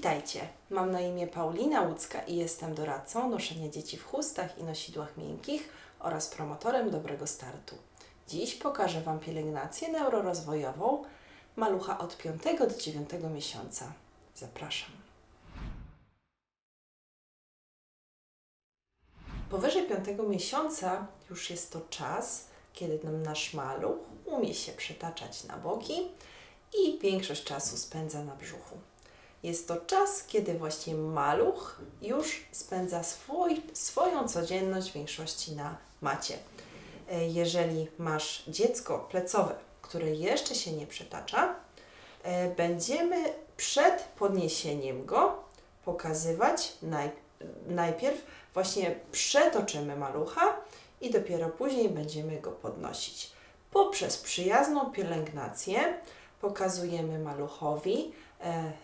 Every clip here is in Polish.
Witajcie, mam na imię Paulina Łódzka i jestem doradcą noszenia dzieci w chustach i nosidłach miękkich oraz promotorem dobrego startu. Dziś pokażę Wam pielęgnację neurorozwojową malucha od 5 do 9 miesiąca. Zapraszam. Powyżej 5 miesiąca już jest to czas, kiedy nasz maluch umie się przetaczać na boki i większość czasu spędza na brzuchu. Jest to czas, kiedy właśnie maluch już spędza swój, swoją codzienność w większości na macie. E, Jeżeli masz dziecko plecowe, które jeszcze się nie przetacza, e, będziemy przed podniesieniem go pokazywać naj, najpierw właśnie przetoczymy malucha i dopiero później będziemy go podnosić. Poprzez przyjazną pielęgnację pokazujemy maluchowi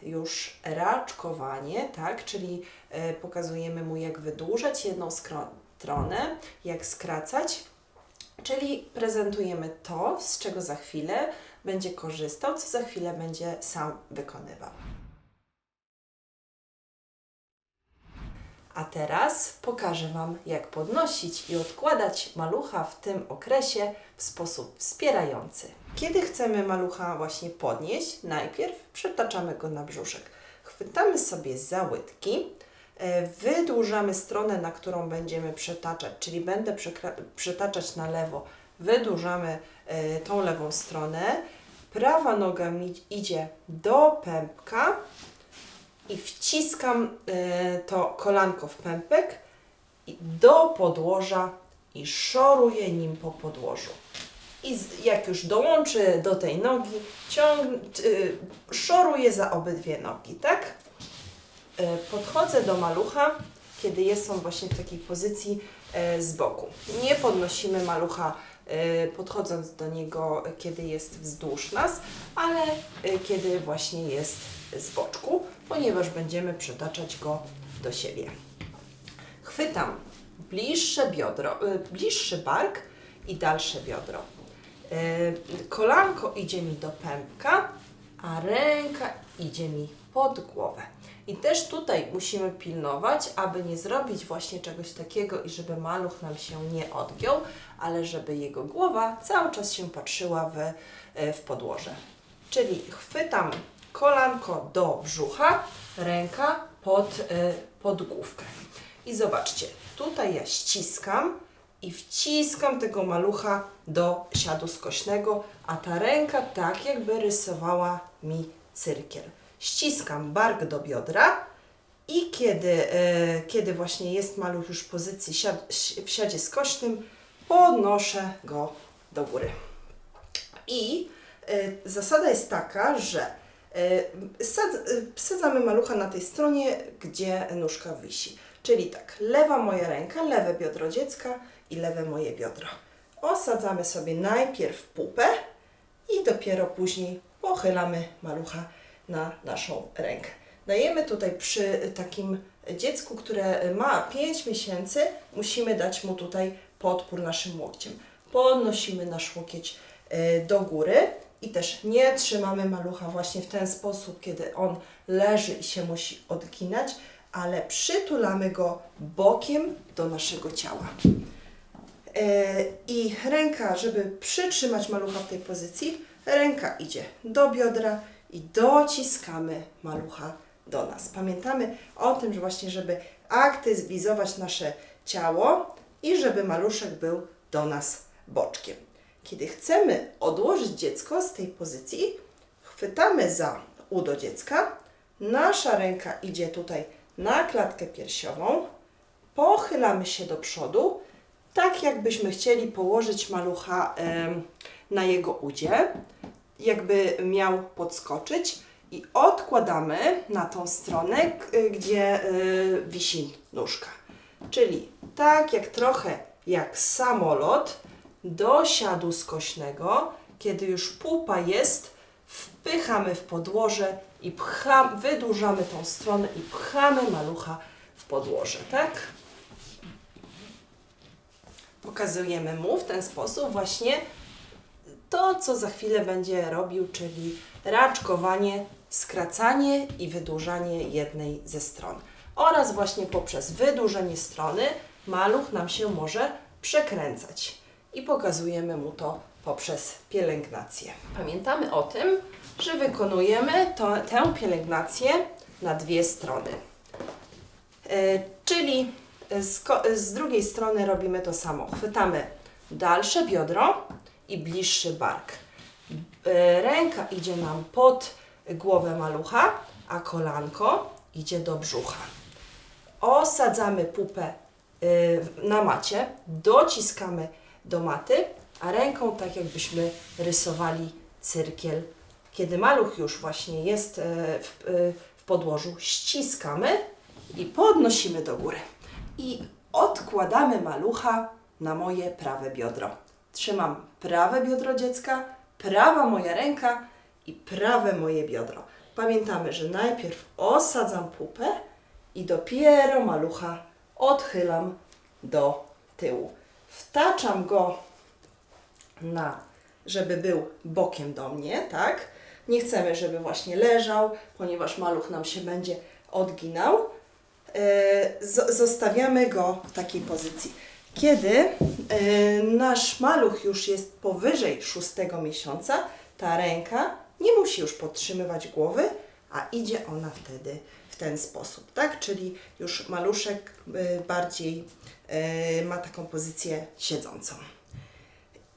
już raczkowanie, tak, czyli e, pokazujemy mu jak wydłużać jedną stronę, jak skracać, czyli prezentujemy to, z czego za chwilę będzie korzystał, co za chwilę będzie sam wykonywał. A teraz pokażę Wam, jak podnosić i odkładać malucha w tym okresie w sposób wspierający. Kiedy chcemy malucha właśnie podnieść, najpierw przetaczamy go na brzuszek. Chwytamy sobie za łydki, e, wydłużamy stronę, na którą będziemy przetaczać, czyli będę przetaczać na lewo, wydłużamy e, tą lewą stronę. Prawa noga mi idzie do pępka, i wciskam y, to kolanko w pępek do podłoża i szoruję nim po podłożu. I jak już dołączy do tej nogi, ciąg, y, szoruję za obydwie nogi, tak? Y, podchodzę do malucha, kiedy jest on właśnie w takiej pozycji z boku. Nie podnosimy malucha podchodząc do niego, kiedy jest wzdłuż nas, ale kiedy właśnie jest z boczku, ponieważ będziemy przetaczać go do siebie. Chwytam bliższe biodro, y, bliższy bark i dalsze biodro. Y, Kolanko idzie mi do pępka, a ręka idzie mi pod głowę. I też tutaj musimy pilnować, aby nie zrobić właśnie czegoś takiego i żeby maluch nam się nie odgiął, ale żeby jego głowa cały czas się patrzyła w, y, w podłoże. Czyli chwytam kolanko do brzucha, ręka pod, y, główkę. I zobaczcie, tutaj ja ściskam i wciskam tego malucha do siadu skośnego, a ta ręka tak jakby rysowała mi cyrkiel. Ściskam bark do biodra i kiedy, e, kiedy właśnie jest maluch już w pozycji siad, w siadzie skośnym, podnoszę go do góry. I e, zasada jest taka, że e, sadz, e, sadzamy malucha na tej stronie, gdzie nóżka wisi. Czyli tak, lewa moja ręka, lewe biodro dziecka i lewe moje biodro. Osadzamy sobie najpierw pupę i dopiero później pochylamy malucha na naszą rękę. Dajemy tutaj przy takim dziecku, które ma 5 miesięcy, musimy dać mu tutaj podpór naszym łokciem. Podnosimy nasz łokieć e, do góry i też nie trzymamy malucha właśnie w ten sposób, kiedy on leży i się musi odginać, ale przytulamy go bokiem do naszego ciała. E, I ręka, żeby przytrzymać malucha w tej pozycji, ręka idzie do biodra i dociskamy malucha do nas. Pamiętamy o tym, że właśnie, żeby aktywizować nasze ciało i żeby maluszek był do nas boczkiem. Kiedy chcemy odłożyć dziecko z tej pozycji, chwytamy za udo dziecka, nasza ręka idzie tutaj na klatkę piersiową, pochylamy się do przodu, tak jakbyśmy chcieli położyć malucha na jego udzie, jakby miał podskoczyć i odkładamy na tą stronę, gdzie y, wisi nóżka. Czyli tak jak trochę jak samolot do siadu skośnego, kiedy już pupa jest, wpychamy w podłoże i pcham, wydłużamy tą stronę i pchamy malucha w podłoże, tak? Pokazujemy mu w ten sposób właśnie to, co za chwilę będzie robił, czyli raczkowanie skracanie i wydłużanie jednej ze stron. Oraz właśnie poprzez wydłużenie strony maluch nam się może przekręcać. I pokazujemy mu to poprzez pielęgnację. Pamiętamy o tym, że wykonujemy to, tę pielęgnację na dwie strony. E, czyli z, z drugiej strony robimy to samo. Chwytamy dalsze biodro i bliższy bark. E, Ręka idzie nam pod głowę malucha, a kolanko idzie do brzucha. Osadzamy pupę y, na macie, dociskamy do maty, a ręką tak jakbyśmy rysowali cyrkiel. Kiedy maluch już właśnie jest e, w, y, w podłożu, ściskamy i podnosimy do góry. I odkładamy malucha na moje prawe biodro. Trzymam prawe biodro dziecka, prawa moja ręka i prawe moje biodro. Pamiętamy, że najpierw osadzam pupę i dopiero malucha odchylam do tyłu. Wtaczam go na, żeby był bokiem do mnie, tak? Nie chcemy, żeby właśnie leżał, ponieważ maluch nam się będzie odginał. Z- zostawiamy go w takiej pozycji. Kiedy e, nasz maluch już jest powyżej szóstego miesiąca, ta ręka nie musi już podtrzymywać głowy, a idzie ona wtedy w ten sposób, tak? Czyli już maluszek e, bardziej ma taką pozycję siedzącą.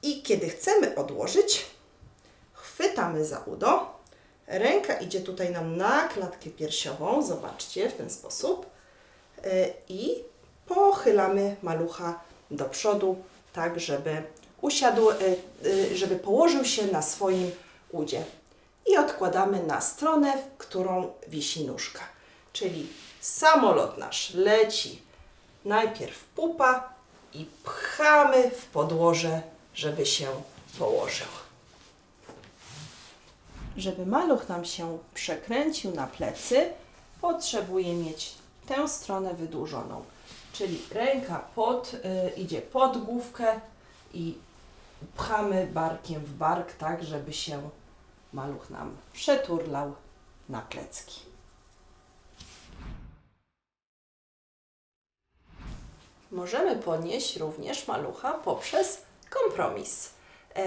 I kiedy chcemy odłożyć, chwytamy za udo. Ręka idzie tutaj nam na klatkę piersiową, zobaczcie, w ten sposób. Y, I pochylamy malucha do przodu, tak żeby usiadł, y, żeby położył się na swoim udzie. I odkładamy na stronę, w którą wisi nóżka. Czyli samolot nasz leci najpierw pupa i pchamy w podłoże, żeby się położył. Żeby maluch nam się przekręcił na plecy, potrzebuje mieć tę stronę wydłużoną. Czyli ręka pod, y, idzie pod główkę i pchamy barkiem w bark, tak żeby się maluch nam przeturlał na plecki. Możemy podnieść również malucha poprzez kompromis. E,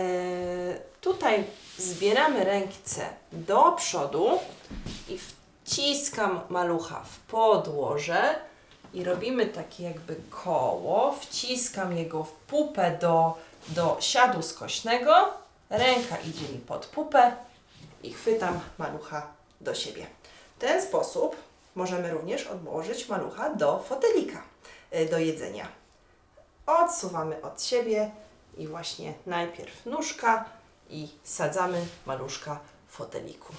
tutaj zbieramy ręce do przodu i wciskam malucha w podłoże i robimy takie jakby koło. Wciskam jego w pupę do, do siadu skośnego. Ręka idzie mi pod pupę i chwytam malucha do siebie. W ten sposób możemy również odłożyć malucha do fotelika do jedzenia. Odsuwamy od siebie i właśnie najpierw nóżka i sadzamy maluszka w foteliku.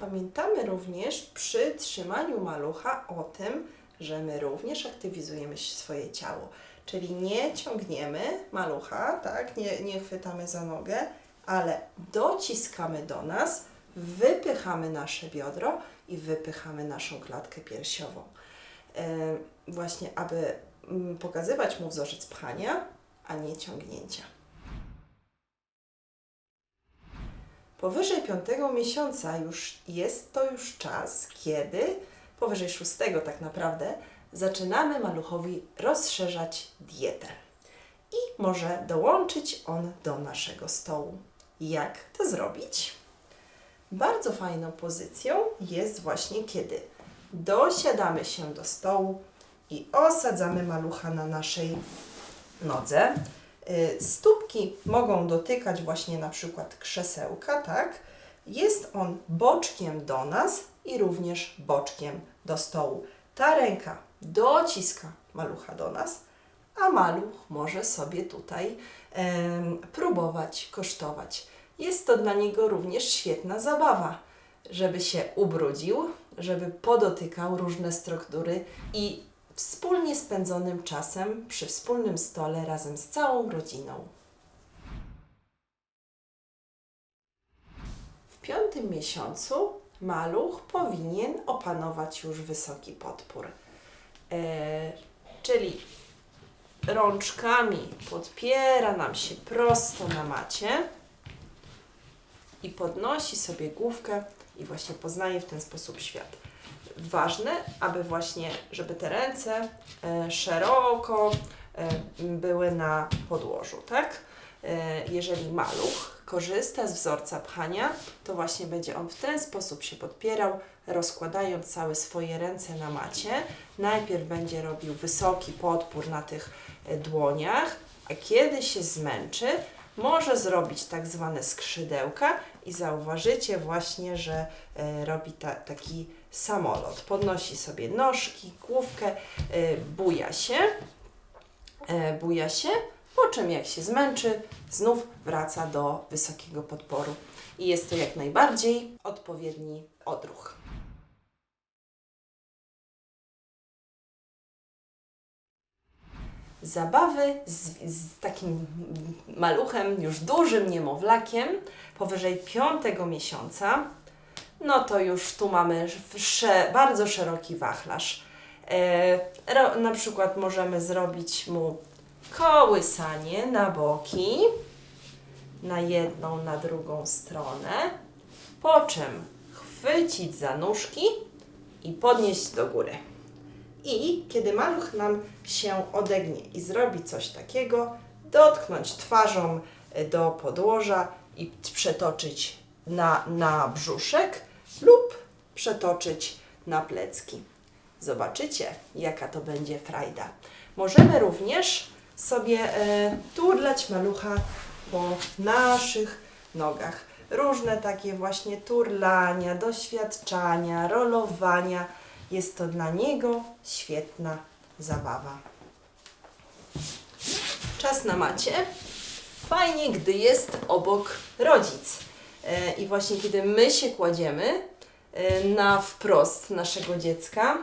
Pamiętamy również przy trzymaniu malucha o tym, że my również aktywizujemy swoje ciało. Czyli nie ciągniemy malucha, tak, nie, nie chwytamy za nogę, ale dociskamy do nas, wypychamy nasze biodro i wypychamy naszą klatkę piersiową. E, właśnie, aby mm, pokazywać mu wzorzec pchania, a nie ciągnięcia. Powyżej piątego miesiąca już jest to już czas, kiedy powyżej szóstego tak naprawdę zaczynamy maluchowi rozszerzać dietę. I może dołączyć on do naszego stołu. Jak to zrobić? Bardzo fajną pozycją jest właśnie kiedy dosiadamy się do stołu i osadzamy malucha na naszej nodze. Y, Stópki mogą dotykać właśnie na przykład krzesełka, tak? Jest on boczkiem do nas i również boczkiem do stołu. Ta ręka dociska malucha do nas, a maluch może sobie tutaj em, próbować, kosztować. Jest to dla niego również świetna zabawa, żeby się ubrudził, żeby podotykał różne struktury i wspólnie spędzonym czasem przy wspólnym stole razem z całą rodziną. W piątym miesiącu maluch powinien opanować już wysoki podpór. E, czyli rączkami podpiera nam się prosto na macie i podnosi sobie główkę i właśnie poznaje w ten sposób świat. Ważne, aby właśnie, żeby te ręce e, szeroko e, były na podłożu, tak? E, jeżeli maluch korzysta z wzorca pchania, to właśnie będzie on w ten sposób się podpierał, rozkładając całe swoje ręce na macie. Najpierw będzie robił wysoki podpór na tych dłoniach, a kiedy się zmęczy, może zrobić tak zwane skrzydełka i zauważycie właśnie, że e, robi ta, taki samolot. Podnosi sobie nóżki, główkę, e, buja się, e, buja się, po czym jak się zmęczy, znów wraca do wysokiego podporu. I jest to jak najbardziej odpowiedni odruch. Zabawy z, z takim maluchem, już dużym niemowlakiem, powyżej piątego miesiąca, no to już tu mamy sze, bardzo szeroki wachlarz. E, ro, na przykład możemy zrobić mu kołysanie na boki, na jedną, na drugą stronę, po czym chwycić za nóżki i podnieść do góry. I kiedy maluch nam się odegnie i zrobi coś takiego, dotknąć twarzą e, do podłoża i przetoczyć na, na brzuszek lub przetoczyć na plecki. Zobaczycie, jaka to będzie frajda. Możemy również sobie e, turlać malucha po naszych nogach. Różne takie właśnie turlania, doświadczania, rolowania. Jest to dla niego świetna zabawa. Czas na macie. Fajnie, gdy jest obok rodzic. E, I właśnie kiedy my się kładziemy e, na wprost naszego dziecka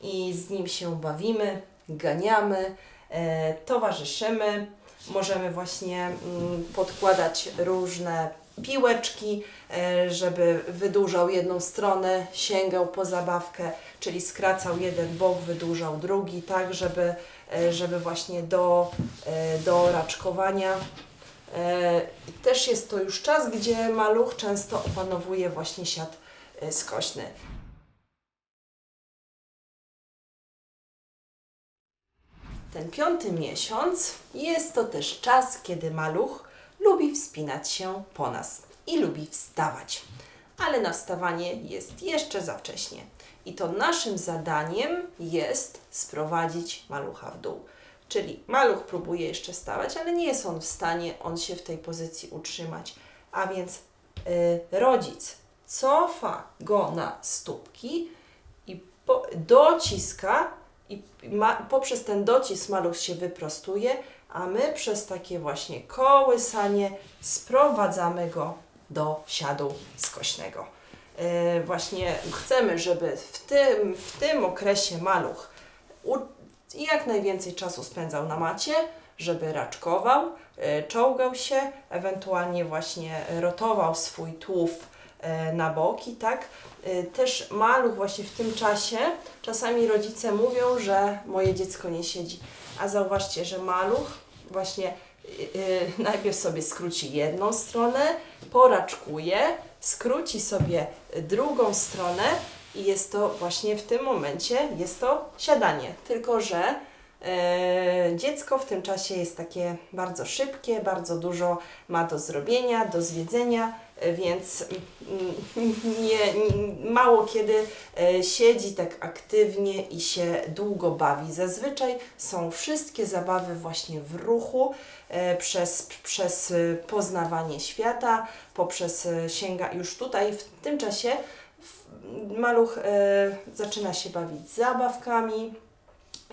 i z nim się bawimy, ganiamy, e, towarzyszymy, możemy właśnie mm, podkładać różne piłeczki, żeby wydłużał jedną stronę, sięgał po zabawkę, czyli skracał jeden bok, wydłużał drugi, tak, żeby, e, żeby właśnie do, e, do raczkowania. E, Też jest to już czas, gdzie maluch często opanowuje właśnie siat skośny. Ten piąty miesiąc jest to też czas, kiedy maluch lubi wspinać się po nas i lubi wstawać. Ale na wstawanie jest jeszcze za wcześnie. I to naszym zadaniem jest sprowadzić malucha w dół. Czyli maluch próbuje jeszcze wstawać, ale nie jest on w stanie on się w tej pozycji utrzymać. A więc y, rodzic cofa go na stópki i po, dociska i ma, poprzez ten docisk maluch się wyprostuje, a my przez takie właśnie kołysanie sprowadzamy go do siadu skośnego. Yy, właśnie chcemy, żeby w tym, w tym okresie maluch jak najwięcej czasu spędzał na macie, żeby raczkował, yy, czołgał się, ewentualnie właśnie rotował swój tułów e, na boki, tak? Też maluch właśnie w tym czasie, czasami rodzice mówią, że moje dziecko nie siedzi, a zauważcie, że maluch właśnie najpierw sobie skróci jedną stronę, poraczkuje, skróci sobie drugą stronę i jest to właśnie w tym momencie, jest to siadanie, tylko że dziecko w tym czasie jest takie bardzo szybkie, bardzo dużo ma do zrobienia, do zwiedzenia, e, więc nie, mało kiedy e, siedzi tak aktywnie i się długo bawi. Zazwyczaj są wszystkie zabawy właśnie w ruchu, e, przez, przez e, poznawanie świata, poprzez e, sięga już tutaj w tym czasie maluch e, zaczyna się bawić zabawkami,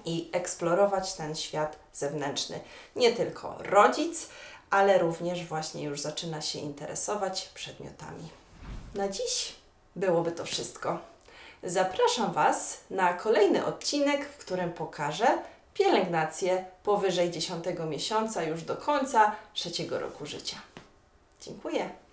i eksplorować ten świat zewnętrzny. Nie tylko rodzic, ale również właśnie już zaczyna się interesować przedmiotami. Na dziś byłoby to wszystko. Zapraszam Was na kolejny odcinek, w którym pokażę pielęgnację powyżej 10 miesiąca już do końca trzeciego roku życia. Dziękuję.